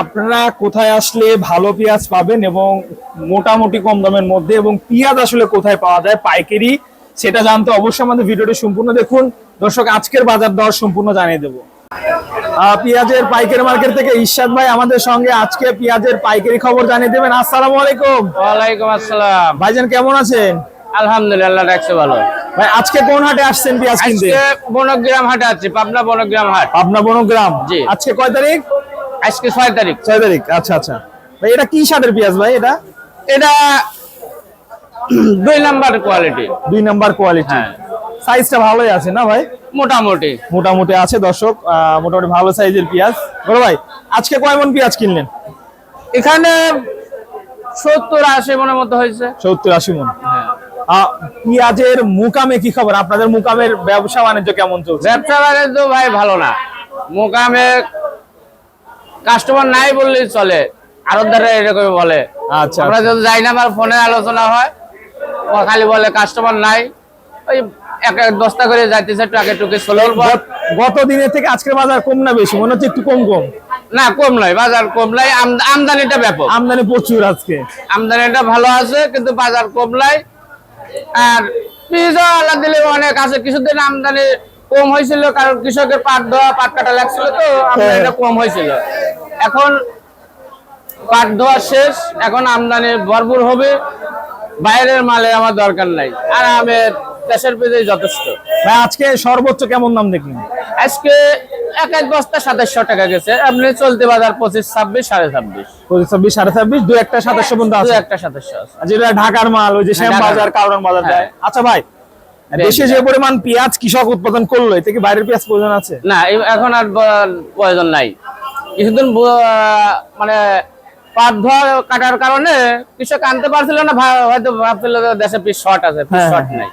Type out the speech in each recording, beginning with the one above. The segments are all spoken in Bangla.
আপনারা কোথায় আসলে ভালো পেঁয়াজ পাবেন এবং মোটামুটি কম দামের মধ্যে এবং পেঁয়াজ আসলে কোথায় পাওয়া যায় পাইকারি সেটা জানতে অবশ্যই আমাদের ভিডিওটি সম্পূর্ণ দেখুন। দর্শক আজকের বাজার দর সম্পূর্ণ জানিয়ে দেবো। পেঁয়াজের পাইকারি মার্কেট থেকে ইশাদ ভাই আমাদের সঙ্গে আজকে পেঁয়াজের পাইকারি খবর জানিয়ে দেবেন। আসসালামু আলাইকুম। ওয়ালাইকুম আসসালাম। ভাইজান কেমন আছেন? আলহামদুলিল্লাহ রাখছে ভালো। ভাই আজকে কোন হাটে আসছেন পেঁয়াজ কিনতে? আজকে বনগ্রাম হাটে আছি পাবনা বনগ্রাম হাট। পাবনা বনগ্রাম। জি। আজকে কয় তারিখ? আজকে ছয় তারিখ। ছয় তারিখ আচ্ছা আচ্ছা। ভাই এটা কি সারের পেঁয়াজ ভাই এটা? এটা দুই নাম্বার কোয়ালিটি দুই নাম্বার কোয়ালিটি হ্যাঁ। সাইজটা ভালোই আছে না ভাই? মোটামুটি। মোটামুটি আছে দর্শক। মোটামুটি ভালো সাইজের পেঁয়াজ। বড় ভাই আজকে কয় মন পেঁয়াজ কিনলেন? এখানে সত্তর আশি মনের মতো হয়েছে। সত্তর আশি মন। হ্যাঁ। পেঁয়াজের মুকামে কি খবর? আপনাদের মুকামের ব্যবসা বাণিজ্য কেমন চলছে? ব্যবসা বাণিজ্য ভাই ভালো না। মোকামে কাস্টমার নাই বললেই চলে। আরোদ্দারে এরকম বলে। আচ্ছা আমরা যদি যাই না আমার ফোনে আলোচনা হয় খালি বলে কাস্টমার নাই। ওই এক এক দশটা করে যাইতেছে টাকে টুকে ষোলোর গত- গত দিনের থেকে আজকের বাজার কম না বেশি? মনে হচ্ছে একটু কম কম। না কম নয় বাজার কম নাই। আমদানিটা ব্যাপক। আমদানি প্রচুর আজকে। আমদানিটা ভালো আছে কিন্তু বাজার কম নাই। আর দিলে অনেক আছে। কিছুদিন আমদানি কম হয়েছিল কারণ কৃষকের পাট ধোয়া পাট কাটা লাগছিল তো আমদানিটা কম হয়েছিল। এখন পাট ধোয়া শেষ এখন আমদানি ভরপুর হবে। বাইরের মালে আমার দরকার নাই আর আমের দেশের পেজে যথেষ্ট। ভাই আজকে সর্বোচ্চ কেমন দাম দেখলেন? আজকে এক এক বস্তা সাতাশশো টাকা গেছে আপনি চলতে বাজার পঁচিশ ছাব্বিশ সাড়ে ছাব্বিশ। পঁচিশ ছাব্বিশ সাড়ে ছাব্বিশ দু একটা সাতাশশো পর্যন্ত দু আছে। একটা সাতাশশো আছে। যেটা ঢাকার মাল ওই যে শ্যাম বাজার। কাউরান বাজার হ্যাঁ। যায়। আচ্ছা ভাই দেশে যে পরিমাণ পেঁয়াজ কৃষক উৎপাদন করল এতে কি বাইরের পেঁয়াজ প্রয়োজন আছে? না এখন আর প্রয়োজন নাই। কিছুদিন মানে পাট ধোয়া কাটার কারণে কৃষক আনতে পারছিল না হয়তো ভাবছিল দেশে পিস শর্ট আছে পিস হ্যাঁ, শর্ট হ্যাঁ। নাই?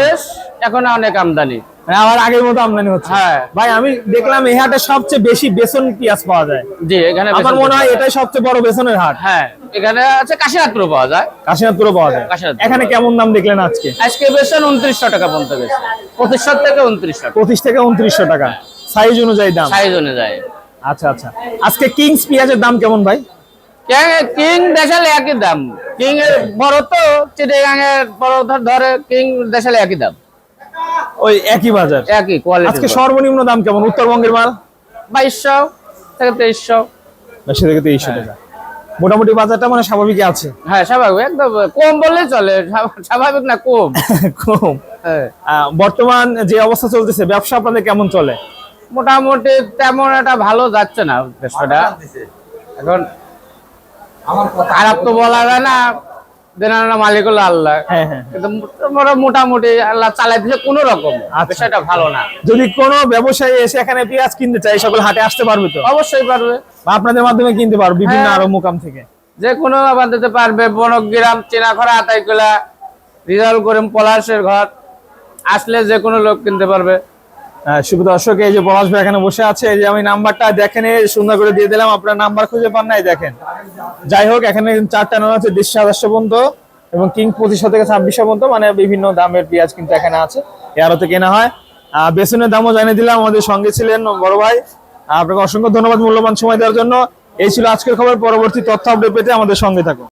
শেষ এখন অনেক আমদানি। মানে আবার আগের মতো আমদানি হচ্ছে। হ্যাঁ। ভাই আমি দেখলাম এই হাটে সবচেয়ে বেশি বেসন পেঁয়াজ পাওয়া যায়। জি এখানে আমার মনে হয় এটাই সবচেয়ে বড় বেসনের হাট। হ্যাঁ এখানে আছে কাশিনাথপুর পাওয়া যায়। কাশীনাথপুরে পাওয়া যায়। এখানে কেমন দাম দেখলেন আজকে? আজকে বেসন উনত্রিশশো টাকা পর্যন্ত গেছে। পঁচিশশো থেকে উনত্রিশশো টাকা। পঁচিশ থেকে উনত্রিশশো টাকা। সাইজ অনুযায়ী দাম? সাইজ অনুযায়ী। আচ্ছা আচ্ছা। আজকে কিংস পেঁয়াজের দাম কেমন ভাই? কিং- দেশালে একই দাম। কিং এর বড় তো চিটিগাং এর বড় ধরে কিং দেশালে একই দাম। ওই একই বাজার? একই কোয়ালিটি আজকে সর্বনিম্ন দাম কেমন? উত্তরবঙ্গের মাল? বাইশশো থেকে তেইশশো। বেশি থেকে তেইশশো টাকা। মোটামুটি বাজারটা মানে স্বাভাবিক আছে। হ্যাঁ স্বাভাবিক একদম। কম বললেই চলে। স্বাভা- স্বাভাবিক না কম? কম। হ্যাঁ। বর্তমান যে অবস্থা চলতেছে ব্যবসা আপনাদের কেমন চলে? মোটামুটি তেমন একটা ভালো যাচ্ছে না ব্যবসাটা এখন খারাপ তো বলা যায় না দেনার মালিক হলো আল্লাহ। হ্যাঁ হ্যাঁ। কিন্তু মোটামুটি আল্লাহ চালাই দিচ্ছে কোনো রকম আচ্ছা। ভালো না। যদি কোনো ব্যবসায়ী এসে এখানে পেঁয়াজ কিনতে চায় এই সকল হাটে আসতে পারবে তো? অবশ্যই পারবে। আপনাদের মাধ্যমে কিনতে পারবে বিভিন্ন হ্যাঁ। আরও মুকাম থেকে? যে কোনো আবার দিতে পারবে বনগ্রাম চেনাখরা আতাইকলা রিজাল করিম পলাশের ঘর আসলে যে কোনো লোক কিনতে পারবে। শুভ দর্শক এই যে পলাশ ভাই এখানে বসে আছে যে আমি নাম্বারটা দেখেন সুন্দর করে দিয়ে দিলাম আপনার নাম্বার খুঁজে পান নাই দেখেন। যাই হোক এখানে চারটা নাম আছে দেড়শো সাতাশশো পর্যন্ত এবং কিং পঁচিশশো থেকে ছাব্বিশশো পর্যন্ত মানে বিভিন্ন দামের পেঁয়াজ কিন্তু এখানে আছে এ আরোতে কেনা হয়। আহ, বেসনের দামও জানিয়ে দিলাম আমাদের সঙ্গে ছিলেন বড় ভাই। আপনাকে অসংখ্য ধন্যবাদ মূল্যবান সময় দেওয়ার জন্য। এই ছিল আজকের খবর পরবর্তী তথ্য আপডেট পেতে আমাদের সঙ্গে থাকুন।